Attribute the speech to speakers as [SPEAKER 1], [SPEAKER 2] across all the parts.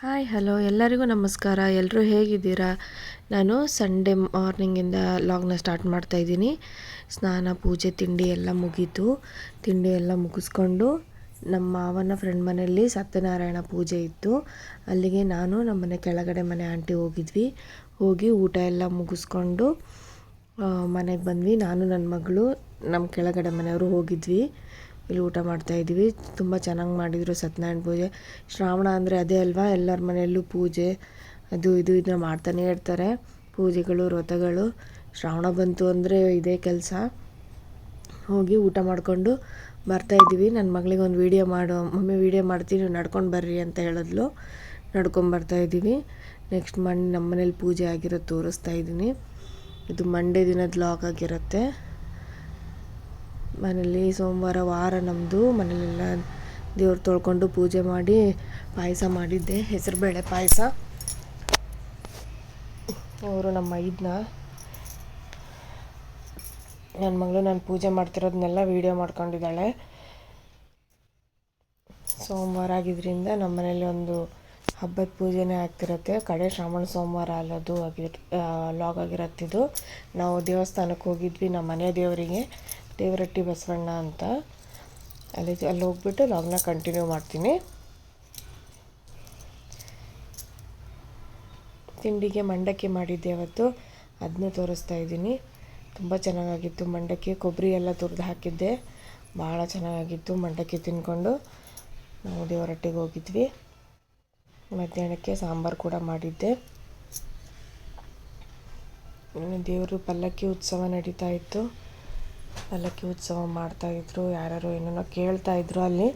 [SPEAKER 1] Hi hello ಎಲ್ಲರಿಗೂ ನಮಸ್ಕಾರ. ಎಲ್ಲರೂ ಹೇಗಿದ್ದೀರಾ? ನಾನು ಸಂಡೇ ಮಾರ್ನಿಂಗಿಂದ ಲಾಗ್ನ ಸ್ಟಾರ್ಟ್ ಮಾಡ್ತಾ ಇದ್ದೀನಿ. ಸ್ನಾನ, ಪೂಜೆ, ತಿಂಡಿ ಎಲ್ಲ ಮುಗೀತು. ತಿಂಡಿ ಎಲ್ಲ ಮುಗಿಸ್ಕೊಂಡು ನಮ್ಮ ಮಾವನ ಫ್ರೆಂಡ್ ಮನೆಯಲ್ಲಿ ಸತ್ಯನಾರಾಯಣ ಪೂಜೆ ಇತ್ತು. ಅಲ್ಲಿಗೆ ನಾನು ನಮ್ಮ ಮನೆ ಕೆಳಗಡೆ ಮನೆ ಆಂಟಿ ಹೋಗಿದ್ವಿ. ಹೋಗಿ ಊಟ ಎಲ್ಲ ಮುಗಿಸ್ಕೊಂಡು ಮನೆಗೆ ಬಂದ್ವಿ. ನಾನು ನನ್ನ ಮಗಳು ನಮ್ಮ ಕೆಳಗಡೆ ಮನೆಯವರು ಹೋಗಿದ್ವಿ. ಇಲ್ಲಿ ಊಟ ಇದ್ದೀವಿ. ತುಂಬ ಚೆನ್ನಾಗಿ ಮಾಡಿದರು ಸತ್ಯನಾರಾಯಣ ಪೂಜೆ. ಶ್ರಾವಣ ಅಂದರೆ ಅದೇ ಅಲ್ವಾ? ಎಲ್ಲರ ಮನೆಯಲ್ಲೂ ಪೂಜೆ, ಅದು ಇದು ಇದನ್ನ ಮಾಡ್ತಾನೇ ಇರ್ತಾರೆ. ಪೂಜೆಗಳು, ವ್ರತಗಳು. ಶ್ರಾವಣ ಬಂತು ಅಂದರೆ ಇದೇ ಕೆಲಸ. ಹೋಗಿ ಊಟ ಮಾಡಿಕೊಂಡು ಬರ್ತಾಯಿದ್ದೀವಿ ನನ್ನ ಮಗಳಿಗೆ ಒಂದು ವೀಡಿಯೋ ಮಾಡು, ಮಮ್ಮಿ ವೀಡಿಯೋ ಮಾಡ್ತೀನಿ ನಡ್ಕೊಂಡು ಬರ್ರಿ ಅಂತ ಹೇಳಿದ್ಲು. ನಡ್ಕೊಂಬರ್ತಾಯಿದ್ದೀವಿ ನೆಕ್ಸ್ಟ್ ಮಣ್ಣು ನಮ್ಮ ಮನೇಲಿ ಪೂಜೆ ಆಗಿರೋದು ತೋರಿಸ್ತಾ ಇದ್ದೀನಿ. ಇದು ಮಂಡೇ ದಿನದ ಲಾಗ್ ಆಗಿರುತ್ತೆ. ಮನೇಲಿ ಸೋಮವಾರ ವಾರ ನಮ್ಮದು ಮನೇಲೆಲ್ಲ ದೇವ್ರು ತೊಳ್ಕೊಂಡು ಪೂಜೆ ಮಾಡಿ ಪಾಯಸ ಮಾಡಿದ್ದೆ. ಹೆಸರುಬೇಳೆ ಪಾಯಸ. ಅವರು ನಮ್ಮ ಇದನ್ನ ನನ್ನ ಮಗಳು ನಾನು ಪೂಜೆ ಮಾಡ್ತಿರೋದನ್ನೆಲ್ಲ ವೀಡಿಯೋ ಮಾಡ್ಕೊಂಡಿದ್ದಾಳೆ. ಸೋಮವಾರ ಆಗಿದ್ದರಿಂದ ನಮ್ಮ ಮನೇಲಿ ಒಂದು ಹಬ್ಬದ ಪೂಜೆನೇ ಆಗ್ತಿರುತ್ತೆ. ಕಡೆ ಶ್ರಾವಣ ಸೋಮವಾರ ಅಲ್ಲದು ಆಗಿರ್ ಲಾಗ್ ಆಗಿರತ್ತಿದ್ದು. ನಾವು ದೇವಸ್ಥಾನಕ್ಕೆ ಹೋಗಿದ್ವಿ ನಮ್ಮ ಮನೆ ದೇವರಿಗೆ. ದೇವರಟ್ಟಿ ಬಸವಣ್ಣ ಅಂತ. ಅಲ್ಲಿ ಅಲ್ಲಿ ಹೋಗ್ಬಿಟ್ಟು ಲಾಗ್ನ ಕಂಟಿನ್ಯೂ ಮಾಡ್ತೀನಿ. ತಿಂಡಿಗೆ ಮಂಡಕ್ಕಿ ಮಾಡಿದ್ದೆ ಅವತ್ತು. ಅದನ್ನೂ ತೋರಿಸ್ತಾ ಇದ್ದೀನಿ. ತುಂಬ ಚೆನ್ನಾಗಾಗಿತ್ತು ಮಂಡಕ್ಕಿ. ಕೊಬ್ಬರಿ ಎಲ್ಲ ತುರಿದು ಹಾಕಿದ್ದೆ. ಭಾಳ ಚೆನ್ನಾಗಾಗಿತ್ತು ಮಂಡಕ್ಕಿ ತಿಂದ್ಕೊಂಡು ನಾವು ದೇವರಟ್ಟಿಗೆ ಹೋಗಿದ್ವಿ. ಮಧ್ಯಾಹ್ನಕ್ಕೆ ಸಾಂಬಾರು ಕೂಡ ಮಾಡಿದ್ದೆ. ದೇವರು ಪಲ್ಲಕ್ಕಿ ಉತ್ಸವ ನಡೀತಾ ಇತ್ತು. ಪಲ್ಲಕ್ಕಿ ಉತ್ಸವ ಮಾಡ್ತಾಯಿದ್ರು ಯಾರ್ಯಾರು ಏನೇನೋ ಕೇಳ್ತಾಯಿದ್ರು ಅಲ್ಲಿ.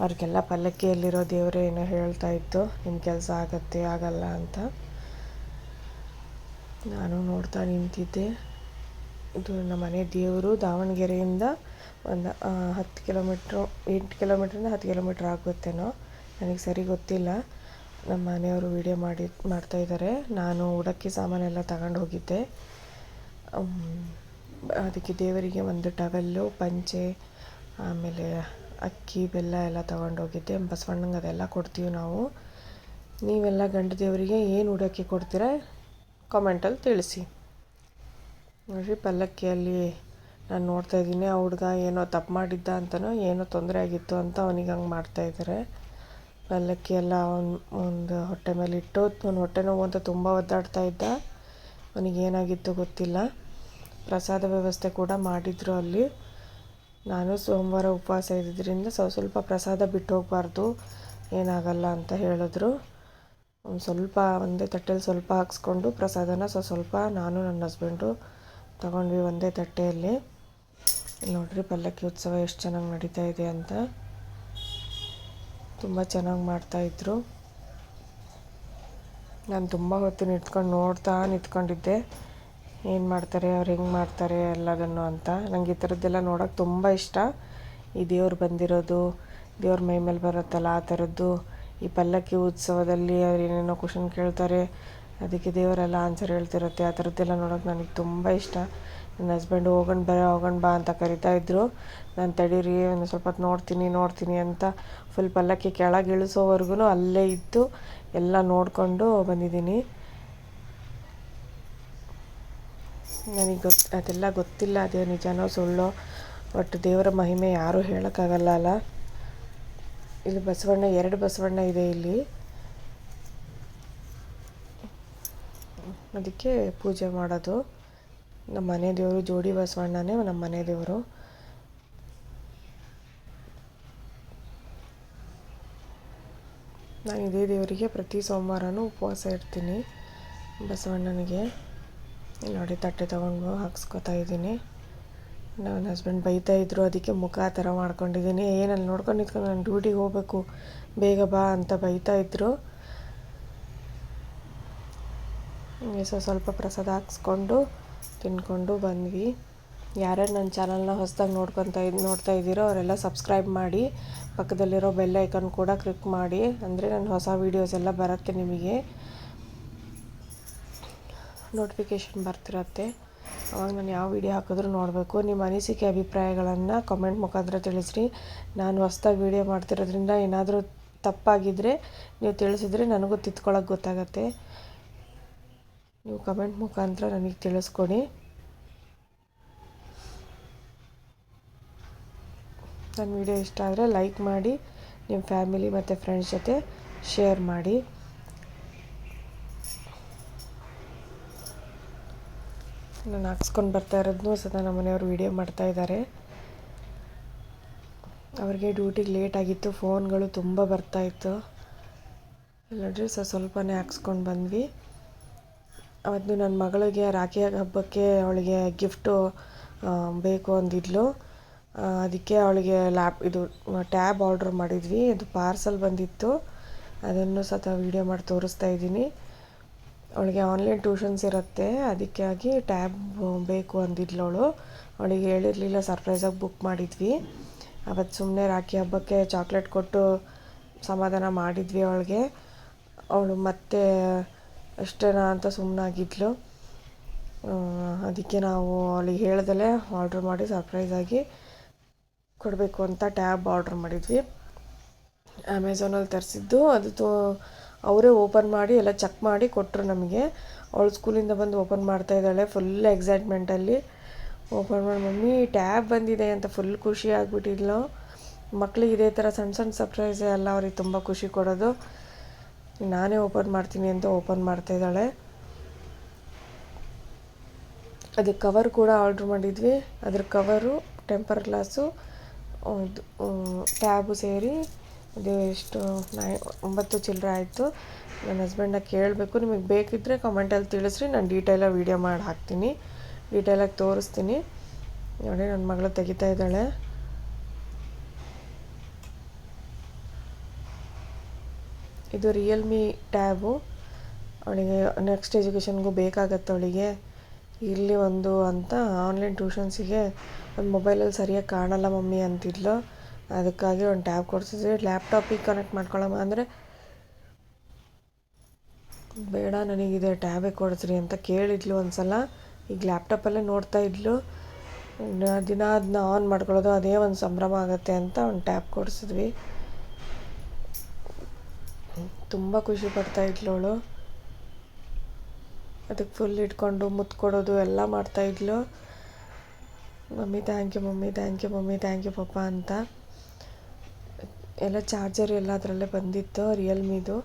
[SPEAKER 1] ಅವ್ರಿಗೆಲ್ಲ ಪಲ್ಲಕ್ಕಿಯಲ್ಲಿರೋ ದೇವರೇ ಏನೋ ಹೇಳ್ತಾ ಇತ್ತು ನಿಮ್ಮ ಕೆಲಸ ಆಗತ್ತೆ, ಆಗಲ್ಲ ಅಂತ. ನಾನು ನೋಡ್ತಾ ನಿಂತಿದ್ದೆ. ಇದು ನಮ್ಮ ಮನೆ ದೇವರು ದಾವಣಗೆರೆಯಿಂದ ಒಂದು ಹತ್ತು ಕಿಲೋಮೀಟ್ರು, ಎಂಟು ಕಿಲೋಮೀಟ್ರಿಂದ ಹತ್ತು ಕಿಲೋಮೀಟ್ರ್ ಆಗುತ್ತೇನೋ, ನನಗೆ ಸರಿ ಗೊತ್ತಿಲ್ಲ. ನಮ್ಮ ಮನೆಯವರು ವೀಡಿಯೋ ಮಾಡಿ ಮಾಡ್ತಾಯಿದ್ದಾರೆ ನಾನು ಉಡಕ್ಕಿ ಸಾಮಾನೆಲ್ಲ ತಗೊಂಡು ಹೋಗಿದ್ದೆ. ಅದಕ್ಕೆ ದೇವರಿಗೆ ಒಂದು ಟವೆಲ್ಲು, ಪಂಚೆ, ಆಮೇಲೆ ಅಕ್ಕಿ, ಬೆಲ್ಲ ಎಲ್ಲ ತೊಗೊಂಡೋಗಿದ್ದೆ. ಬಸವಣ್ಣಂಗೆ ಅದೆಲ್ಲ ಕೊಡ್ತೀವಿ ನಾವು. ನೀವೆಲ್ಲ ಗಂಡು ದೇವರಿಗೆ ಏನು ಉಡೋಕ್ಕೆ ಕೊಡ್ತೀರಾ ಕಾಮೆಂಟಲ್ಲಿ ತಿಳಿಸಿ. ನೋಡಿರಿ, ಪಲ್ಲಕ್ಕಿಯಲ್ಲಿ ನಾನು ನೋಡ್ತಾ ಇದ್ದೀನಿ, ಆ ಹುಡುಗ ಏನೋ ತಪ್ಪು ಮಾಡಿದ್ದ ಅಂತನೋ ಏನೋ ತೊಂದರೆ ಆಗಿತ್ತು ಅಂತ ಅವನಿಗೆ ಹಂಗೆ ಮಾಡ್ತಾಯಿದ್ದಾರೆ ಪಲ್ಲಕ್ಕಿ ಎಲ್ಲ ಒಂದು ಒಂದು ಹೊಟ್ಟೆ ಮೇಲೆ ಇಟ್ಟು, ಅವ್ನು ಹೊಟ್ಟೆ ನೋವು ಅಂತ ತುಂಬ ಒದ್ದಾಡ್ತಾ ಇದ್ದ. ಅವನಿಗೆ ಏನಾಗಿತ್ತು ಗೊತ್ತಿಲ್ಲ. ಪ್ರಸಾದ ವ್ಯವಸ್ಥೆ ಕೂಡ ಮಾಡಿದರು ಅಲ್ಲಿ. ನಾನು ಸೋಮವಾರ ಉಪವಾಸ ಇದ್ದಿದ್ದರಿಂದ ಸ್ವಲ್ಪ ಸ್ವಲ್ಪ ಪ್ರಸಾದ ಬಿಟ್ಟು ಹೋಗಬಾರ್ದು, ಏನಾಗಲ್ಲ ಅಂತ ಹೇಳಿದ್ರು. ಒಂದು ಸ್ವಲ್ಪ, ಒಂದೇ ತಟ್ಟೆಯಲ್ಲಿ ಸ್ವಲ್ಪ ಹಾಕ್ಸ್ಕೊಂಡು ಪ್ರಸಾದನ ಸ್ವಲ್ಪ ಸ್ವಲ್ಪ ನಾನು ನನ್ನ ಹಸ್ಬೆಂಡು ತಗೊಂಡ್ವಿ ಒಂದೇ ತಟ್ಟೆಯಲ್ಲಿ. ನೋಡಿರಿ ಪಲ್ಲಕ್ಕಿ ಉತ್ಸವ ಎಷ್ಟು ಚೆನ್ನಾಗಿ ನಡೀತಾ ಇದೆ ಅಂತ. ತುಂಬ ಚೆನ್ನಾಗಿ ಮಾಡ್ತಾಯಿದ್ರು ನಾನು ತುಂಬ ಹೊತ್ತು ನಿಂತ್ಕೊಂಡು ನೋಡ್ತಾ ನಿಂತ್ಕೊಂಡಿದ್ದೆ. ಏನು ಮಾಡ್ತಾರೆ, ಅವ್ರು ಹೆಂಗೆ ಮಾಡ್ತಾರೆ ಎಲ್ಲದನ್ನು ಅಂತ. ನಂಗೆ ಈ ಥರದ್ದೆಲ್ಲ ನೋಡೋಕೆ ತುಂಬ ಇಷ್ಟ. ಈ ದೇವ್ರು ಬಂದಿರೋದು, ದೇವ್ರ ಮೈ ಮೇಲೆ ಬರುತ್ತಲ್ಲ ಆ ಥರದ್ದು. ಈ ಪಲ್ಲಕ್ಕಿ ಉತ್ಸವದಲ್ಲಿ ಅವ್ರು ಏನೇನೋ ಕ್ವಶನ್ ಕೇಳ್ತಾರೆ, ಅದಕ್ಕೆ ದೇವರೆಲ್ಲ ಆನ್ಸರ್ ಹೇಳ್ತಿರುತ್ತೆ. ಆ ಥರದ್ದೆಲ್ಲ ನೋಡೋಕೆ ನನಗೆ ತುಂಬ ಇಷ್ಟ. ನನ್ನ ಹಸ್ಬೆಂಡ್ ಹೋಗೋಣ ಬರ ಹೋಗೋಣ ಬಾ ಅಂತ ಕರಿತಾ ಇದ್ದರು ನಾನು ತಡೀರಿ, ಒಂದು ಸ್ವಲ್ಪ ನೋಡ್ತೀನಿ ನೋಡ್ತೀನಿ ಅಂತ ಫುಲ್ ಪಲ್ಲಕ್ಕಿ ಕೆಳಗೆ ಇಳಿಸೋವರೆಗೂ ಅಲ್ಲೇ ಇದ್ದು ಎಲ್ಲ ನೋಡಿಕೊಂಡು ಬಂದಿದ್ದೀನಿ. ನನಗೆ ಗೊತ್ತು ಅದೆಲ್ಲ ಗೊತ್ತಿಲ್ಲ, ಅದೇ ನಿಜನೋ ಸುಳ್ಳೋ ಒಟ್ಟು ದೇವರ ಮಹಿಮೆ ಯಾರೂ ಹೇಳೋಕ್ಕಾಗಲ್ಲ ಅಲ್ಲ. ಇಲ್ಲಿ ಬಸವಣ್ಣ, ಎರಡು ಬಸವಣ್ಣ ಇದೆ ಇಲ್ಲಿ. ಅದಕ್ಕೆ ಪೂಜೆ ಮಾಡೋದು. ನಮ್ಮ ಮನೆ ದೇವರು ಜೋಡಿ ಬಸವಣ್ಣನೇ, ನಮ್ಮ ಮನೆ ದೇವರು. ನಾನು ಇದೇ ದೇವರಿಗೆ ಪ್ರತಿ ಸೋಮವಾರನೂ ಉಪವಾಸ ಇರ್ತೀನಿ ಬಸವಣ್ಣನಿಗೆ. ನೋಡಿ, ತಟ್ಟೆ ತೊಗೊಂಡು ಹಾಕ್ಸ್ಕೊತಾ ಇದ್ದೀನಿ. ನನ್ನ ಹಸ್ಬೆಂಡ್ ಬೈತಾ ಇದ್ದರು ಅದಕ್ಕೆ ಮುಖ ಆ ಥರ ಮಾಡ್ಕೊಂಡಿದ್ದೀನಿ. ಏನಲ್ಲಿ ನೋಡ್ಕೊಂಡು ನಾನು ಡ್ಯೂಟಿಗೆ ಹೋಗಬೇಕು, ಬೇಗ ಬಾ ಅಂತ ಬೈತಾ ಇದ್ದರು ಸೊ ಸ್ವಲ್ಪ ಪ್ರಸಾದ ಹಾಕ್ಸ್ಕೊಂಡು ತಿನ್ಕೊಂಡು ಬಂದ್ವಿ. ಯಾರ್ಯಾರು ನನ್ನ ಚಾನಲ್ನ ಹೊಸದಾಗಿ ನೋಡ್ಕೊತಾ ಇದ್ದು ನೋಡ್ತಾ ಇದ್ದೀರೋ ಅವರೆಲ್ಲ ಸಬ್ಸ್ಕ್ರೈಬ್ ಮಾಡಿ, ಪಕ್ಕದಲ್ಲಿರೋ ಬೆಲ್ ಐಕನ್ ಕೂಡ ಕ್ಲಿಕ್ ಮಾಡಿ. ಅಂದರೆ ನನ್ನ ಹೊಸ ವೀಡಿಯೋಸ್ ಎಲ್ಲ ಬರುತ್ತೆ ನಿಮಗೆ. ನೋಟಿಫಿಕೇಷನ್ ಬರ್ತಿರತ್ತೆ. ಅವಾಗ ನಾನು ಯಾವ ವಿಡಿಯೋ ಹಾಕಿದ್ರು ನೋಡಬೇಕು. ನಿಮ್ಮ ಅನಿಸಿಕೆ ಅಭಿಪ್ರಾಯಗಳನ್ನು ಕಮೆಂಟ್ ಮುಖಾಂತರ ತಿಳಿಸ್ರಿ. ನಾನು ಹೊಸ್ದಾಗಿ ವೀಡಿಯೋ ಮಾಡ್ತಿರೋದ್ರಿಂದ ಏನಾದರೂ ತಪ್ಪಾಗಿದ್ದರೆ ನೀವು ತಿಳಿಸಿದ್ರೆ ನನಗೂ ತಿದ್ಕೊಳ್ಳೋಕೆ ಗೊತ್ತಾಗತ್ತೆ. ನೀವು ಕಮೆಂಟ್ ಮುಖಾಂತರ ನನಗೆ ತಿಳಿಸ್ಕೊಡಿ. ನನ್ನ ವಿಡಿಯೋ ಇಷ್ಟ ಆದರೆ ಲೈಕ್ ಮಾಡಿ ನಿಮ್ಮ ಫ್ಯಾಮಿಲಿ ಮತ್ತು ಫ್ರೆಂಡ್ಸ್ ಜೊತೆ ಶೇರ್ ಮಾಡಿ. ನಾನು ಹಾಕ್ಸ್ಕೊಂಡು ಬರ್ತಾ ಇರೋದನ್ನು ಸದಾ ನಮ್ಮ ಮನೆಯವರು ವೀಡಿಯೋ ಮಾಡ್ತಾ ಇದ್ದಾರೆ ಅವ್ರಿಗೆ ಡ್ಯೂಟಿಗೆ ಲೇಟ್ ಆಗಿತ್ತು ಫೋನ್ಗಳು ತುಂಬ ಬರ್ತಾಯಿತ್ತು ನೋಡ್ರಿ ಸೊ ಸ್ವಲ್ಪನೇ ಹಾಕ್ಸ್ಕೊಂಡು ಬಂದ್ವಿ. ಅವತ್ತು ನನ್ನ ಮಗಳಿಗೆ ರಾಖಿ ಹಬ್ಬಕ್ಕೆ ಅವಳಿಗೆ ಗಿಫ್ಟು ಬೇಕು ಅಂದಿದ್ಲು. ಅದಕ್ಕೆ ಅವಳಿಗೆ ಲ್ಯಾಪ್ ಇದು ಟ್ಯಾಬ್ ಆರ್ಡ್ರ್ ಮಾಡಿದ್ವಿ. ಅದು ಪಾರ್ಸಲ್ ಬಂದಿತ್ತು. ಅದನ್ನು ಸಹ ವಿಡಿಯೋ ಮಾಡಿ ತೋರಿಸ್ತಾ ಇದ್ದೀನಿ. ಅವಳಿಗೆ ಆನ್ಲೈನ್ ಟ್ಯೂಷನ್ಸ್ ಇರುತ್ತೆ ಅದಕ್ಕಾಗಿ ಟ್ಯಾಬ್ ಬೇಕು ಅಂದಿದ್ಲು ಅವಳು ಅವಳಿಗೆ ಹೇಳಿರಲಿಲ್ಲ ಸರ್ಪ್ರೈಸಾಗಿ ಬುಕ್ ಮಾಡಿದ್ವಿ. ಅವತ್ತು ಸುಮ್ಮನೆ ರಾಖಿ ಹಬ್ಬಕ್ಕೆ ಚಾಕ್ಲೇಟ್ ಕೊಟ್ಟು ಸಮಾಧಾನ ಮಾಡಿದ್ವಿ ಅವಳಿಗೆ. ಅವಳು ಮತ್ತೆ ಅಷ್ಟೇನಾ ಅಂತ ಸುಮ್ಮನಾಗಿದ್ಲು ಅದಕ್ಕೆ ನಾವು ಅವಳಿಗೆ ಹೇಳ್ದಲೇ ಆರ್ಡ್ರ್ ಮಾಡಿ ಸರ್ಪ್ರೈಸಾಗಿ ಕೊಡಬೇಕು ಅಂತ ಟ್ಯಾಬ್ ಆರ್ಡ್ರ್ ಮಾಡಿದ್ವಿ. ಅಮೆಝಾನಲ್ಲಿ ತರಿಸಿದ್ದು, ಅದು ತೋ ಅವರೇ ಓಪನ್ ಮಾಡಿ ಎಲ್ಲ ಚೆಕ್ ಮಾಡಿ ಕೊಟ್ಟರು ನಮಗೆ. ಅವಳು ಸ್ಕೂಲಿಂದ ಬಂದು ಓಪನ್ ಮಾಡ್ತಾ ಇದ್ದಾಳೆ ಫುಲ್ ಎಕ್ಸೈಟ್ಮೆಂಟಲ್ಲಿ ಓಪನ್ ಮಾಡಿ, ಮಮ್ಮಿ ಟ್ಯಾಬ್ ಬಂದಿದೆ ಅಂತ ಫುಲ್ ಖುಷಿ ಆಗಿಬಿಟ್ಟಿದ್ಲು. ಮಕ್ಳಿಗೆ ಇದೇ ಥರ ಸಣ್ಣ ಸಣ್ಣ ಸರ್ಪ್ರೈಸ್ ಎಲ್ಲ ಅವ್ರಿಗೆ ತುಂಬ ಖುಷಿ ಕೊಡೋದು. ನಾನೇ ಓಪನ್ ಮಾಡ್ತೀನಿ ಅಂತ ಓಪನ್ ಮಾಡ್ತಾ ಇದ್ದಾಳೆ. ಅದು ಕವರ್ ಕೂಡ ಆರ್ಡ್ರ್ ಮಾಡಿದ್ವಿ. ಅದ್ರ ಕವರು ಟೆಂಪರ್ ಗ್ಲಾಸು ಟ್ಯಾಬು ಸೇರಿ ಇದು ಎಷ್ಟು ನೈ ಒಂಬತ್ತು ಚಿಲ್ಲರೆ ಆಯಿತು. ನನ್ನ ಹಸ್ಬೆಂಡನ್ನ ಕೇಳಬೇಕು. ನಿಮಗೆ ಬೇಕಿದ್ದರೆ ಕಮೆಂಟಲ್ಲಿ ತಿಳಿಸ್ರಿ. ನಾನು ಡೀಟೇಲಾಗಿ ವೀಡಿಯೋ ಮಾಡಿ ಹಾಕ್ತೀನಿ. ಡೀಟೇಲಾಗಿ ತೋರಿಸ್ತೀನಿ. ನೋಡಿ ನನ್ನ ಮಗಳು ತೆಗಿತಾ ಇದ್ದಾಳೆ. ಇದು ರಿಯಲ್ಮಿ ಟ್ಯಾಬು ಅವಳಿಗೆ ನೆಕ್ಸ್ಟ್ ಎಜುಕೇಷನ್ಗೂ ಬೇಕಾಗತ್ತೆ ಅವಳಿಗೆ. ಇಲ್ಲಿ ಒಂದು ಅಂತ ಆನ್ಲೈನ್ ಟ್ಯೂಷನ್ಸಿಗೆ ಮೊಬೈಲಲ್ಲಿ ಸರಿಯಾಗಿ ಕಾಣಲ್ಲ ಮಮ್ಮಿ ಅಂತಿದ್ಲು. ಅದಕ್ಕಾಗಿ ಒಂದು ಟ್ಯಾಬ್ ಕೊಡಿಸಿದ್ವಿ ಲ್ಯಾಪ್ಟಾಪಿಗೆ ಕನೆಕ್ಟ್ ಮಾಡ್ಕೊಳ್ಳಮ್ಮ ಅಂದರೆ ಬೇಡ ನನಗಿದೆ ಟ್ಯಾಬೇ ಕೊಡಿಸ್ರಿ ಅಂತ ಕೇಳಿದ್ಲು ಒಂದು ಸಲ ಈಗ ಲ್ಯಾಪ್ಟಾಪಲ್ಲೇ ನೋಡ್ತಾ ಇದ್ಲು. ದಿನ ಅದನ್ನ ಆನ್ ಮಾಡ್ಕೊಳ್ಳೋದು ಅದೇ ಒಂದು ಸಂಭ್ರಮ ಆಗುತ್ತೆ ಅಂತ ಒಂದು ಟ್ಯಾಬ್ ಕೊಡಿಸಿದ್ವಿ. ತುಂಬ ಖುಷಿ ಪಡ್ತಾ ಇದ್ಲು ಅವಳು. ಅದಕ್ಕೆ ಫುಲ್ ಇಟ್ಕೊಂಡು ಮುತ್ತು ಕೊಡೋದು ಎಲ್ಲ ಮಾಡ್ತಾಯಿದ್ಲು mummy thank you mummy thank you mummy thank you papa ಅಂತ. ಎಲ್ಲ ಚಾರ್ಜರ್ ಎಲ್ಲ ಅದರಲ್ಲೇ ಬಂದಿತ್ತು, ರಿಯಲ್ಮಿದು.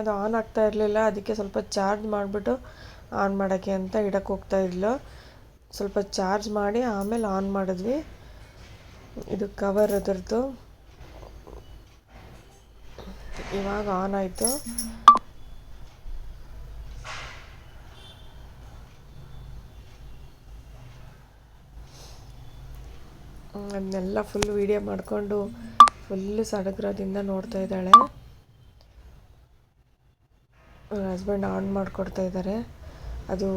[SPEAKER 1] ಅದು ಆನ್ ಆಗ್ತಾ ಇರಲಿಲ್ಲ, ಅದಕ್ಕೆ ಸ್ವಲ್ಪ ಚಾರ್ಜ್ ಮಾಡಿಬಿಟ್ಟು ಆನ್ ಮಾಡೋಕ್ಕೆ ಅಂತ ಇಡಕ್ಕೆ ಹೋಗ್ತಾ ಇದ್ಲು. ಸ್ವಲ್ಪ ಚಾರ್ಜ್ ಮಾಡಿ ಆಮೇಲೆ ಆನ್ ಮಾಡಿದ್ವಿ. ಇದು ಕವರ್ ಅದರದ್ದು. ಇವಾಗ ಆನ್ ಆಯಿತು. ಅದನ್ನೆಲ್ಲ ಫುಲ್ ವೀಡಿಯೋ ಮಾಡಿಕೊಂಡು ಫುಲ್ ಸಡಗರದಿಂದ ನೋಡ್ತಾ ಇದ್ದಾಳೆ. ಹಸ್ಬೆಂಡ್ ಆನ್ ಮಾಡಿಕೊಡ್ತಾ ಇದ್ದಾರೆ. ಅದು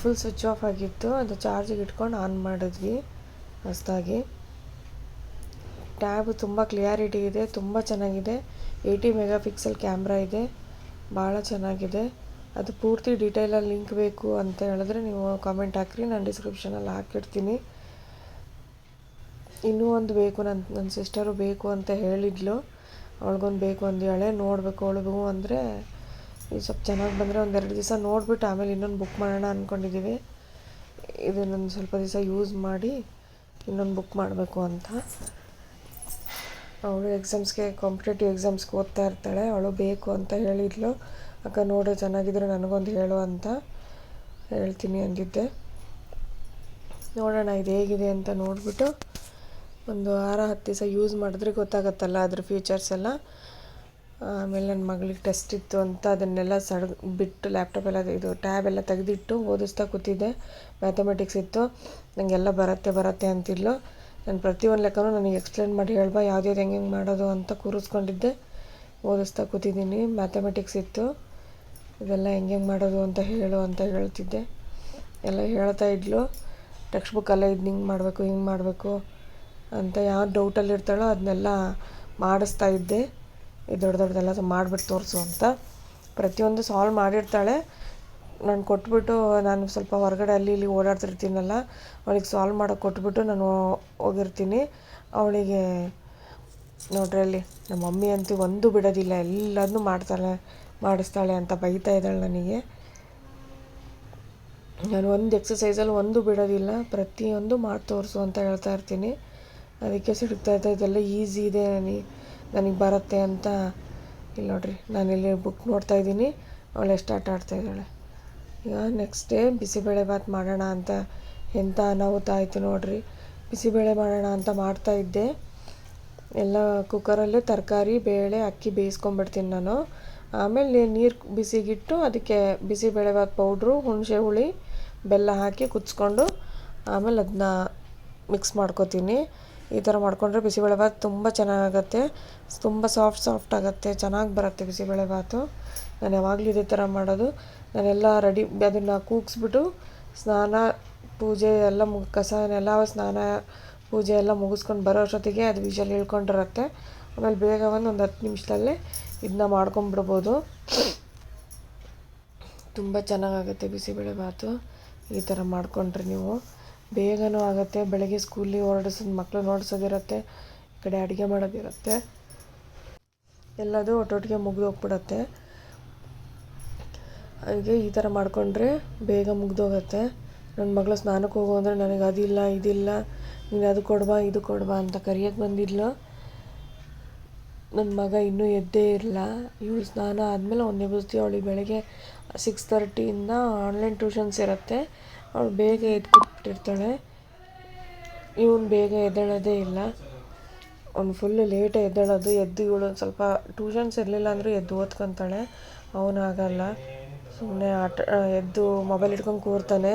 [SPEAKER 1] ಫುಲ್ ಸ್ವಿಚ್ ಆಫ್ ಆಗಿತ್ತು. ಅದು ಚಾರ್ಜಿಗೆ ಇಟ್ಕೊಂಡು ಆನ್ ಮಾಡಿದ್ವಿ ಹೊಸ್ದಾಗಿ. ಟ್ಯಾಬ್ ತುಂಬ ಕ್ಲಿಯಾರಿಟಿ ಇದೆ, ತುಂಬ ಚೆನ್ನಾಗಿದೆ. ಏಯ್ಟಿ ಮೆಗಾ ಪಿಕ್ಸೆಲ್ ಕ್ಯಾಮ್ರಾ ಇದೆ ಭಾಳ ಚೆನ್ನಾಗಿದೆ. ಅದು ಪೂರ್ತಿ ಡೀಟೇಲಲ್ಲಿ ಲಿಂಕ್ ಬೇಕು ಅಂತ ಹೇಳಿದ್ರೆ ನೀವು ಕಾಮೆಂಟ್ ಹಾಕ್ರಿ. ನಾನು ಡಿಸ್ಕ್ರಿಪ್ಷನಲ್ಲಿ ಹಾಕಿರ್ತೀನಿ. ಇನ್ನೂ ಒಂದು ಬೇಕು ನನ್ನ ನನ್ನ ಸಿಸ್ಟರು ಬೇಕು ಅಂತ ಹೇಳಿದ್ಲು. ಅವಳಿಗೊಂದು ಬೇಕು ಅಂದೇಳೆ ನೋಡಬೇಕು ಅವಳಿಗೂ ಅಂದರೆ ಇದು ಸ್ವಲ್ಪ ಚೆನ್ನಾಗಿ ಬಂದರೆ ಒಂದೆರಡು ದಿವಸ ನೋಡಿಬಿಟ್ಟು ಆಮೇಲೆ ಇನ್ನೊಂದು ಬುಕ್ ಮಾಡೋಣ ಅಂದ್ಕೊಂಡಿದ್ದೀವಿ ಇದನ್ನೊಂದು ಸ್ವಲ್ಪ ದಿವಸ ಯೂಸ್ ಮಾಡಿ ಇನ್ನೊಂದು ಬುಕ್ ಮಾಡಬೇಕು ಅಂತ. ಅವಳು ಎಕ್ಸಾಮ್ಸ್ಗೆ ಕಾಂಪಿಟೇಟಿವ್ ಎಕ್ಸಾಮ್ಸ್ಗೆ ಓದ್ತಾ ಇರ್ತಾಳೆ, ಅವಳು ಬೇಕು ಅಂತ ಹೇಳಿದ್ಲು. ಅಕ್ಕ ನೋಡು, ಚೆನ್ನಾಗಿದ್ರೆ ನನಗೊಂದು ಹೇಳು ಅಂತ ಹೇಳ್ತೀನಿ ಅಂದಿದ್ದೆ. ನೋಡೋಣ, ಇದು ಹೇಗಿದೆ ಅಂತ ನೋಡಿಬಿಟ್ಟು ಒಂದು ವಾರ ಹತ್ತು ದಿವಸ ಯೂಸ್ ಮಾಡಿದ್ರೆ ಗೊತ್ತಾಗತ್ತಲ್ಲ ಅದ್ರ ಫ್ಯೂಚರ್ಸ್ ಎಲ್ಲ. ಆಮೇಲೆ ನನ್ನ ಮಗಳಿಗೆ ಟೆಸ್ಟ್ ಇತ್ತು ಅಂತ ಅದನ್ನೆಲ್ಲ ಸಡ್, ಬಿಟ್ಟು ಲ್ಯಾಪ್ಟಾಪ್ ಎಲ್ಲ ಇದು ಟ್ಯಾಬ್ ಎಲ್ಲ ತೆಗೆದಿಟ್ಟು ಓದಿಸ್ತಾ ಕೂತಿದ್ದೆ. ಮ್ಯಾಥಮೆಟಿಕ್ಸ್ ಇತ್ತು. ನನಗೆಲ್ಲ ಬರುತ್ತೆ ಬರುತ್ತೆ ಅಂತಿದ್ಲು. ನಾನು ಪ್ರತಿಯೊಂದು ಲೆಕ್ಕನೂ ನನಗೆ ಎಕ್ಸ್ಪ್ಲೇನ್ ಮಾಡಿ ಹೇಳ್ಬಾ ಯಾವ್ದು ಹೆಂಗೆ ಹೆಂಗೆ ಮಾಡೋದು ಅಂತ ಕೂರಿಸ್ಕೊಂಡಿದ್ದೆ. ಓದಿಸ್ತಾ ಕೂತಿದ್ದೀನಿ. ಮ್ಯಾಥಮೆಟಿಕ್ಸ್ ಇತ್ತು. ಇದೆಲ್ಲ ಹೆಂಗೆ ಹೆಂಗೆ ಮಾಡೋದು ಅಂತ ಹೇಳು ಅಂತ ಹೇಳ್ತಿದ್ದೆ. ಎಲ್ಲ ಹೇಳ್ತಾ ಇದ್ಲು. ಟೆಕ್ಸ್ಟ್ ಬುಕ್ಕಲ್ಲೇ ಇದು ಹಿಂಗೆ ಮಾಡಬೇಕು ಹಿಂಗೆ ಮಾಡಬೇಕು. ಅಂತ ಯಾವ ಡೌಟಲ್ಲಿ ಇರ್ತಾಳೋ ಅದನ್ನೆಲ್ಲ ಮಾಡಿಸ್ತಾ ಇದ್ದೆ. ದೊಡ್ಡ ದೊಡ್ಡದೆಲ್ಲ ಮಾಡಿಬಿಟ್ಟು ತೋರಿಸು ಅಂತ. ಪ್ರತಿಯೊಂದು ಸಾಲ್ವ್ ಮಾಡಿರ್ತಾಳೆ. ನಾನು ಕೊಟ್ಬಿಟ್ಟು ನಾನು ಸ್ವಲ್ಪ ಹೊರಗಡೆ ಅಲ್ಲಿ ಇಲ್ಲಿ ಓಡಾಡ್ತಿರ್ತೀನಲ್ಲ ಅವಳಿಗೆ ಸಾಲ್ವ್ ಮಾಡೋಕೆ ಕೊಟ್ಬಿಟ್ಟು ನಾನು ಹೋಗಿರ್ತೀನಿ. ಅವಳಿಗೆ ನೋಡ್ರಿ ಅಲ್ಲಿ ನಮ್ಮ ಮಮ್ಮಿ ಅಂತೂ ಒಂದು ಬಿಡೋದಿಲ್ಲ ಎಲ್ಲದನ್ನೂ ಮಾಡ್ತಾಳೆ, ಮಾಡಿಸ್ತಾಳೆ ಅಂತ ಬೈತಾ ಇದ್ದಾಳೆ ನನಗೆ. ನಾನು ಒಂದು ಎಕ್ಸಸೈಸಲ್ಲಿ ಒಂದು ಬಿಡೋದಿಲ್ಲ, ಪ್ರತಿಯೊಂದು ಮಾಡಿ ತೋರಿಸು ಅಂತ ಹೇಳ್ತಾ ಇರ್ತೀನಿ. ಅದಕ್ಕೆ ಇದ್ದ, ಇದೆಲ್ಲ ಈಸಿ ಇದೆ ನನಗೆ ನನಗೆ ಬರುತ್ತೆ ಅಂತ. ಇಲ್ಲಿ ನೋಡ್ರಿ, ನಾನಿಲ್ಲಿ ಬುಕ್ ನೋಡ್ತಾ ಇದ್ದೀನಿ. ಅವಳು ಎಷ್ಟು ಆಟ ಆಡ್ತಾ ಈಗ ನೆಕ್ಸ್ಟ್ ಡೇ ಬಿಸಿಬೇಳೆ ಭಾತ್ ಮಾಡೋಣ ಅಂತ ಎಂಥ ಅನಾಹುತ ಆಯಿತು ನೋಡಿರಿ. ಬಿಸಿಬೇಳೆ ಮಾಡೋಣ ಅಂತ ಮಾಡ್ತಾ ಇದ್ದೆ. ಎಲ್ಲ ಕುಕ್ಕರಲ್ಲೇ ತರಕಾರಿ, ಬೇಳೆ, ಅಕ್ಕಿ ಬೇಯಿಸ್ಕೊಂಬಿಡ್ತೀನಿ ನಾನು. ಆಮೇಲೆ ನೀರು ಬಿಸಿಗಿಟ್ಟು ಅದಕ್ಕೆ ಬಿಸಿಬೇಳೆಭಾತ್ ಪೌಡ್ರು ಹುಣಸೆ ಹುಳಿ, ಬೆಲ್ಲ ಹಾಕಿ ಕುದಿಸ್ಕೊಂಡು ಆಮೇಲೆ ಅದನ್ನ ಮಿಕ್ಸ್ ಮಾಡ್ಕೊತೀನಿ. ಈ ಥರ ಮಾಡಿಕೊಂಡ್ರೆ ಬಿಸಿಬೇಳೆಭಾತ್ ತುಂಬ ಚೆನ್ನಾಗತ್ತೆ. ತುಂಬ ಸಾಫ್ಟ್ ಸಾಫ್ಟ್ ಆಗುತ್ತೆ. ಚೆನ್ನಾಗಿ ಬರುತ್ತೆ ಬಿಸಿಬೇಳೆಭಾತು ನಾನು ಯಾವಾಗಲೂ ಇದೇ ಥರ ಮಾಡೋದು. ನಾನೆಲ್ಲ ರೆಡಿ ಅದನ್ನು ಕೂಗಿಸ್ಬಿಟ್ಟು ಸ್ನಾನ, ಪೂಜೆ ಎಲ್ಲ ಮುಗ್ ಕಸನೆಲ್ಲ ನೆಲ, ಸ್ನಾನ, ಪೂಜೆ ಎಲ್ಲ ಮುಗಿಸ್ಕೊಂಡು ಬರೋ ಅಷ್ಟೊತ್ತಿಗೆ ಅದು ವಿಷಲ್ ಇಳ್ಕೊಂಡಿರುತ್ತೆ ಆಮೇಲೆ ಬೇಗ ಒಂದು ಒಂದು ಹತ್ತು ನಿಮಿಷದಲ್ಲೇ ಇದನ್ನ ಮಾಡ್ಕೊಂಬಿಡ್ಬೋದು. ತುಂಬ ಚೆನ್ನಾಗಾಗುತ್ತೆ ಬಿಸಿಬೇಳೆಭಾತು ಈ ಥರ ಮಾಡಿಕೊಂಡ್ರೆ ನೀವು. ಬೇಗನೂ ಆಗುತ್ತೆ, ಬೆಳಗ್ಗೆ ಸ್ಕೂಲಿಗೆ ಹೊರಡಿಸೋದು ಮಕ್ಕಳು ನೋಡ್ಸೋದಿರುತ್ತೆ ಈ ಕಡೆ ಅಡುಗೆ ಮಾಡೋದಿರುತ್ತೆ. ಎಲ್ಲದೂ ಒಟ್ಟೊಟ್ಟಿಗೆ ಮುಗಿದು ಹೋಗ್ಬಿಡತ್ತೆ. ಹಾಗೆ ಈ ಥರ ಮಾಡಿಕೊಂಡ್ರೆ ಬೇಗ ಮುಗ್ದೋಗತ್ತೆ ನನ್ನ ಮಗಳು ಸ್ನಾನಕ್ಕೆ ಹೋಗು ಅಂದರೆ ನನಗೆ ಅದಿಲ್ಲ, ಇದಿಲ್ಲ, ನೀನು ಅದು ಕೊಡ್ಬಾ ಇದು ಕೊಡ್ಬಾ ಅಂತ ಕರಿಯೋಕ್ಕೆ ಬಂದಿದ್ಲು. ನನ್ನ ಮಗ ಇನ್ನೂ ಎದ್ದೇ ಇರಲ್ಲ ಇವಳು ಸ್ನಾನ ಆದಮೇಲೆ ಒಂದೇ ಬಸ್ತಿ, ಅವಳಿಗೆ ಬೆಳಗ್ಗೆ ಸಿಕ್ಸ್ ಥರ್ಟಿಯಿಂದ ಆನ್ಲೈನ್ ಟ್ಯೂಷನ್ಸ್ ಇರುತ್ತೆ. ಅವಳು ಬೇಗ ಎದ್ದು ಕೂತ್ಬಿಟ್ಟಿರ್ತಾಳೆ ಇವನು ಬೇಗ ಎದ್ದೇಳೋದೇ ಇಲ್ಲ. ಅವ್ನು ಫುಲ್ಲು ಲೇಟೇ ಎದ್ದೇಳೋದು, ಎದ್ದು ಇವಳು ಸ್ವಲ್ಪ ಟ್ಯೂಷನ್ಸ್ ಇರಲಿಲ್ಲ ಅಂದರೂ ಎದ್ದು ಓದ್ಕೊತಾಳೆ. ಆಗಲ್ಲ. ಸುಮ್ಮನೆ ಆಟ, ಎದ್ದು ಮೊಬೈಲ್ ಹಿಡ್ಕೊಂಡು ಕೂರ್ತಾನೆ.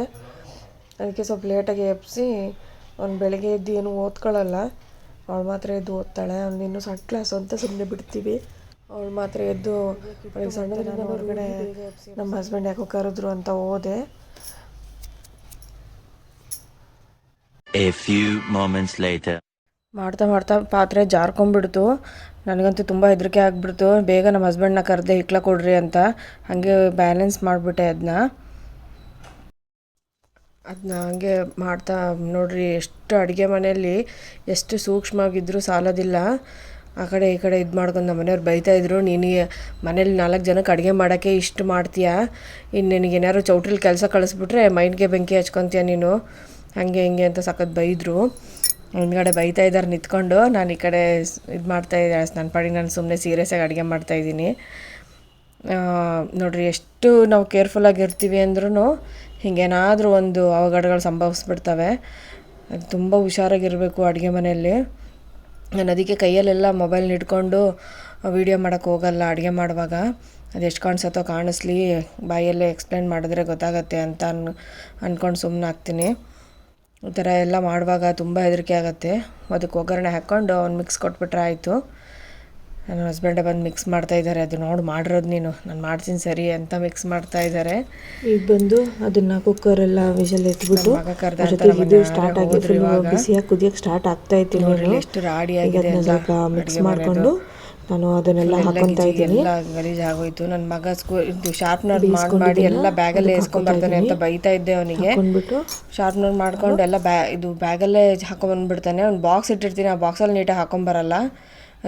[SPEAKER 1] ಅದಕ್ಕೆ ಸ್ವಲ್ಪ ಲೇಟಾಗಿ ಎಬ್ಬಿಸಿ ಅವ್ನು ಬೆಳಗ್ಗೆ ಎದ್ದು ಏನು ಓದ್ಕೊಳ್ಳಲ್ಲ ಅವಳು ಮಾತ್ರ ಎದ್ದು ಓದ್ತಾಳೆ. ಅವ್ನು ಇನ್ನೂ ಸಣ್ಣ ಕ್ಲಾಸ್ ಅಂತ ಸುಮ್ಮನೆ ಬಿಡ್ತೀವಿ. ಅವಳು ಮಾತ್ರ ಎದ್ದು, ಅವಳಿಗೆ ಸಣ್ಣದ್ರಿಂದ ಹೊರಗಡೆ ನಮ್ಮ ಹಸ್ಬೆಂಡ್ ಯಾಕೋ ಕರೆದ್ರು ಅಂತ ಹೋದೆ
[SPEAKER 2] A few moments later.
[SPEAKER 1] ಮಾಡ್ತಾ ಮಾಡ್ತಾ ಪಾತ್ರೆ ಜಾರ್ಕೊಂಬಿಡ್ತು ನನಗಂತೂ ತುಂಬ ಹೆದರಿಕೆ ಆಗಿಬಿಡ್ತು. ಬೇಗ ನಮ್ಮ ಹಸ್ಬೆಂಡ್ನ ಕರೆದೆ ಇಕ್ಲ ಕೊಡ್ರಿ ಅಂತ ಹಾಗೆ ಬ್ಯಾಲೆನ್ಸ್ ಮಾಡಿಬಿಟ್ಟೆ ಅದನ್ನ ಅದನ್ನ ಹಂಗೆ ಮಾಡ್ತಾ ನೋಡ್ರಿ ಎಷ್ಟು ಅಡುಗೆ ಮನೆಯಲ್ಲಿ ಎಷ್ಟು ಸೂಕ್ಷ್ಮವಾಗಿದ್ದರೂ ಸಾಲೋದಿಲ್ಲ. ಆ ಕಡೆ ಈ ಕಡೆ ಇದು ಮಾಡ್ಕೊಂಡು ನಮ್ಮ ಮನೆಯವ್ರು ಬೈತಾಯಿದ್ರು ನೀನು ಮನೇಲಿ ನಾಲ್ಕು ಜನಕ್ಕೆ ಅಡುಗೆ ಮಾಡೋಕ್ಕೆ ಇಷ್ಟು ಮಾಡ್ತೀಯಾ? ಇನ್ನು ನಿನಗೆ ಏನಾದ್ರು ಚೌಟ್ರಿಲಿ ಕೆಲಸ ಕಳಿಸ್ಬಿಟ್ರೆ ಮೈಂಡ್ಗೆ ಬೆಂಕಿ ಹಚ್ಕೊತೀಯ ನೀನು? ಹಾಗೆ ಹಿಂಗೆ ಅಂತ ಸಖತ್ ಬೈದರು. ಹಿಂದ್ಗಡೆ ಬೈತಾ ಇದ್ದಾರೆ ನಿಂತ್ಕೊಂಡು. ನಾನು ಈ ಕಡೆ ಇದು ಮಾಡ್ತಾ ಇದ್ದೆ ನನ್ನ ಪಾಡಿಗೆ ನಾನು ಸುಮ್ಮನೆ ಸೀರಿಯಸ್ಸಾಗಿ ಅಡುಗೆ ಮಾಡ್ತಾಯಿದ್ದೀನಿ ನೋಡಿರಿ ಎಷ್ಟು ನಾವು ಕೇರ್ಫುಲ್ಲಾಗಿ ಇರ್ತೀವಿ ಅಂದ್ರೂ ಹಿಂಗೇನಾದರೂ ಒಂದು ಅವಘಡಗಳು ಸಂಭವಿಸ್ಬಿಡ್ತವೆ. ತುಂಬ ಹುಷಾರಾಗಿರಬೇಕು ಅಡುಗೆ ಮನೆಯಲ್ಲಿ. ನಾನು ಅದಕ್ಕೆ ಕೈಯಲ್ಲೆಲ್ಲ ಮೊಬೈಲ್ ಹಿಡ್ಕೊಂಡು ವೀಡಿಯೋ ಮಾಡೋಕ್ಕೆ ಹೋಗಲ್ಲ ಅಡುಗೆ ಮಾಡುವಾಗ. ಅದು ಎಷ್ಟು ಕಾಣಿಸತ್ತೋ ಕಾಣಿಸ್ಲಿ, ಬಾಯಲ್ಲೇ ಎಕ್ಸ್ಪ್ಲೇನ್ ಮಾಡಿದ್ರೆ ಗೊತ್ತಾಗತ್ತೆ ಅಂತ ಅನ್ ಅಂದ್ಕೊಂಡು ಸುಮ್ಮನೆ ಆಗ್ತೀನಿ ಈ ಥರ ಎಲ್ಲ ಮಾಡುವಾಗ ತುಂಬ ಹೆದರಿಕೆ ಆಗುತ್ತೆ. ಅದಕ್ಕೆ ಒಗ್ಗರಣೆ ಹಾಕ್ಕೊಂಡು ಅವ್ನು ಮಿಕ್ಸ್ ಕೊಟ್ಬಿಟ್ರೆ ಆಯಿತು. ನನ್ನ ಹಸ್ಬೆಂಡೇ ಬಂದು ಮಿಕ್ಸ್ ಮಾಡ್ತಾ ಇದ್ದಾರೆ ಅದು ನೋಡಿ ಮಾಡಿರೋದು ನೀನು. ನಾನು ಮಾಡ್ತೀನಿ ಸರಿ ಅಂತ ಮಿಕ್ಸ್ ಮಾಡ್ತಾ ಇದ್ದಾರೆ
[SPEAKER 3] ಈಗ ಬಂದು ಅದನ್ನ ಕುಕ್ಕರ್ ಎಲ್ಲ ವಿಷಲ್ ಎತ್ಬಿಟ್ಟು ಸ್ಟಾರ್ಟ್
[SPEAKER 1] ಆಗಿದ್ರು.
[SPEAKER 3] ಬಿಸಿಯಾಗಿ ಕುದಿಯಕ್ಕೆ ಸ್ಟಾರ್ಟ್ ಆಗ್ತಾ ಇತ್ತು ನೋಡಿ
[SPEAKER 1] ಎಷ್ಟು ರಾಡಿ ಆಗಿದೆ
[SPEAKER 3] ಮಿಕ್ಸ್ ಮಾಡಿಕೊಂಡು ನಾನು ಅದನ್ನೆಲ್ಲ ಹಾಕೊಂತ ಇದ್ದೀನಿ.
[SPEAKER 1] ಎಲ್ಲ ಗಲೀಜ್ ಆಗೋಯ್ತು ನನ್ನ ಮಗ ಸ್ಕೂ ಇದು ಶಾರ್ಪ್ನರ್ ಮಾಡಿ ಮಾಡಿ ಎಲ್ಲ ಬ್ಯಾಗಲ್ಲೇ ಎಸ್ಕೊಂಡ್ ಬರ್ತಾನೆ ಅಂತ ಬೈತಾ ಇದ್ದೆ ಅವನಿಗೆ. ಶಾರ್ಪ್ನರ್ ಮಾಡ್ಕೊಂಡು ಎಲ್ಲ ಬ್ಯಾ ಇದು ಬ್ಯಾಗಲ್ಲೇ ಹಾಕೊಂಡ್ಬಂದ್ಬಿಡ್ತಾನೆ ಒಂದು ಬಾಕ್ಸ್ ಇಟ್ಟಿರ್ತೀನಿ. ಆ ಬಾಕ್ಸಲ್ಲಿ ನೀಟಾಗಿ ಹಾಕೊಂಬರಲ್ಲ.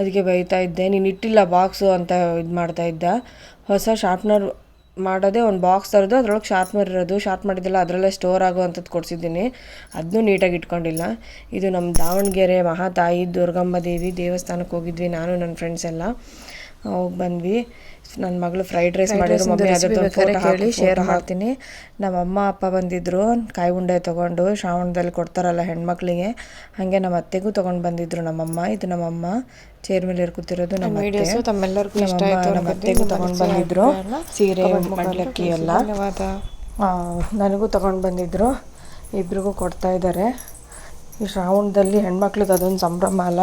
[SPEAKER 1] ಅದಕ್ಕೆ ಬೈತಾ ಇದ್ದೆ. ನೀನು ಇಟ್ಟಿಲ್ಲ ಬಾಕ್ಸು ಅಂತ ಇದು ಮಾಡ್ತಾ ಇದ್ದ. ಹೊಸ ಶಾರ್ಪ್ನರ್ ಮಾಡೋದೇ ಒಂದು ಬಾಕ್ಸ್ ತರೋದು, ಅದ್ರೊಳಗೆ ಶಾರ್ಪ್ನರ್ ಇರೋದು ಶಾರ್ಪ್ ಮಾಡಿದ್ದೆಲ್ಲ, ಅದರಲ್ಲೇ ಸ್ಟೋರ್ ಆಗುವಂಥದ್ದು ಕೊಡಿಸಿದ್ದೀನಿ. ಅದನ್ನೂ ನೀಟಾಗಿ ಇಟ್ಕೊಂಡಿಲ್ಲ. ಇದು ನಮ್ಮ ದಾವಣಗೆರೆ ಮಹಾತಾಯಿ ದುರ್ಗಮ್ಮ ದೇವಿ ದೇವಸ್ಥಾನಕ್ಕೆ ಹೋಗಿದ್ವಿ ನಾನು ನನ್ನ ಫ್ರೆಂಡ್ಸ್ ಎಲ್ಲ. ಹೋಗಿ ಬಂದ್ವಿ. ನನ್ನ ಮಗಳು ಫ್ರೈಡ್ ರೈಸ್ ಮಾಡಿದ್ರು ಮಮ್ಮಿ ಫೋಟೋ ಹಾಕಿ ಶೇರ್ ಮಾಡ್ತೀನಿ ನಮ್ಮ ಅಮ್ಮ ಅಪ್ಪ ಬಂದಿದ್ದರು ಕಾಯಿ ಉಂಡೆ ತೊಗೊಂಡು ಶ್ರಾವಣದಲ್ಲಿ ಕೊಡ್ತಾರಲ್ಲ ಹೆಣ್ಮಕ್ಳಿಗೆ. ಹಾಗೆ ನಮ್ಮ ಅತ್ತೆಗೂ ತೊಗೊಂಡು ಬಂದಿದ್ರು ನಮ್ಮಮ್ಮ. ಇದು ನಮ್ಮಮ್ಮ ಚೇರ್ ಮೇಲೆ ಕೂತಿರೋದು ನಮ್ಮ ಅತ್ತೆ.
[SPEAKER 3] ತಮ್ಮೆಲ್ಲರಿಗೂ ಇಷ್ಟ ಆಯಿತು.
[SPEAKER 1] ನಮ್ಮ ಅತ್ತೆಗೂ ತೊಗೊಂಡು ಬಂದಿದ್ರು. ಸೀರೆ ಮಂಡಲಕ್ಕಿ ಎಲ್ಲ. ನನಗೂ ತೊಗೊಂಡು ಬಂದಿದ್ರು. ಇಬ್ರಿಗೂ ಕೊಡ್ತಾ ಇದ್ದಾರೆ ಈ ಶ್ರಾವಣದಲ್ಲಿ ಹೆಣ್ಮಕ್ಳಿಗೆ ಅದೊಂದು ಸಂಭ್ರಮ ಅಲ್ಲ.